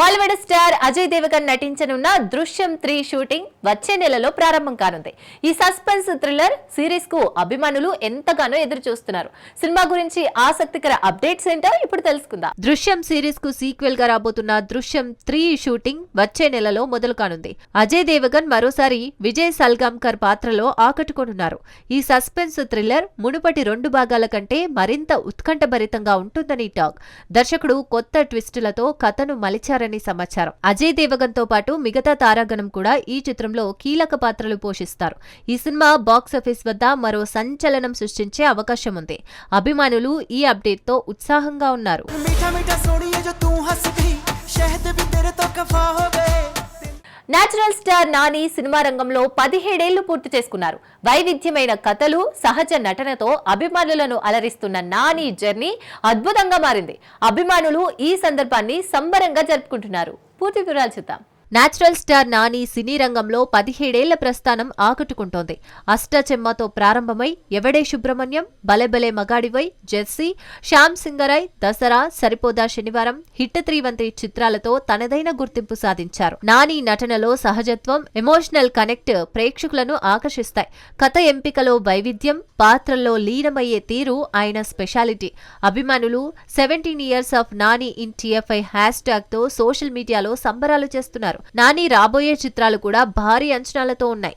Bollywood star Ajay Devgan నటించనున్న Drishyam three shooting వచ్చే నెలలో ప్రారంభం కానుంది. ఈ సస్పెన్స్ థ్రిల్లర్ సిరీస్కు అభిమానులు ఎంతగానో ఎదురు చూస్తున్నారు సినిమా గురించి ఆసక్తికర అప్డేట్స్ ఏంటో ఇప్పుడు తెలుసుకుందాం. దృశ్యం సిరీస్కు సీక్వెల్గా రాబోతున్న దృశ్యం త్రీ షూటింగ్ వచ్చే నెలలో మొదలు కానుంది. అజయ్ దేవగన్ మరోసారి విజయ్ సల్గాంకర్ పాత్రలో ఆకట్టుకోనున్నారు. ఈ సస్పెన్స్ థ్రిల్లర్ మునుపటి రెండు భాగాల కంటే మరింత ఉత్కంఠభరితంగా ఉంటుందని టాక్. దర్శకుడు కొత్త ట్విస్టులతో కథను మలిచారని సమాచారం. అజయ్ దేవగన్తో పాటు మిగతా తారాగణం కూడా ఈ చిత్రంలో కీలక పాత్రలు పోషిస్తారు. ఈ సినిమా బాక్సాఫీస్ వద్ద మరో సంచలనం సృష్టించే అవకాశం ఉంది. అభిమానులు ఈ అప్డేట్తో ఉత్సాహంగా ఉన్నారు. నేచురల్ స్టార్ నాని సినిమా రంగంలో పదిహేడేళ్ళు పూర్తి చేసుకున్నారు. వైవిధ్యమైన కథలు సహజ నటనతో అభిమానులను అలరిస్తున్న నాని జర్నీ అద్భుతంగా మారింది. అభిమానులు ఈ సందర్భాన్ని సంబరంగా జరుపుకుంటున్నారు. పూర్తి వివరాలు చూద్దాం. నాచురల్ స్టార్ నాని సినీ రంగంలో పదిహేడేళ్ళ ప్రస్థానం ఆకట్టుకుంటోంది. అష్టచెమ్మతో ప్రారంభమై ఎవడే సుబ్రహ్మణ్యం బలెబలే Magadivoy Jersey Shyam Singha Roy Dasara Saripodhaa Sanivaaram hit three వంటి చిత్రాలతో తనదైన గుర్తింపు సాధించారు. నాని నటనలో సహజత్వం ఎమోషనల్ కనెక్ట్ ప్రేక్షకులను ఆకర్షిస్తాయి. కథ ఎంపికలో వైవిధ్యం పాత్రల్లో లీనమయ్యే తీరు ఆయన స్పెషాలిటీ. అభిమానులు seventeen years of Nani in TFI hash ట్యాగ్తో social మీడియాలో సంబరాలు చేస్తున్నారు. నాని రాబోయే చిత్రాలు కూడా భారీ అంచనాలతో ఉన్నాయి.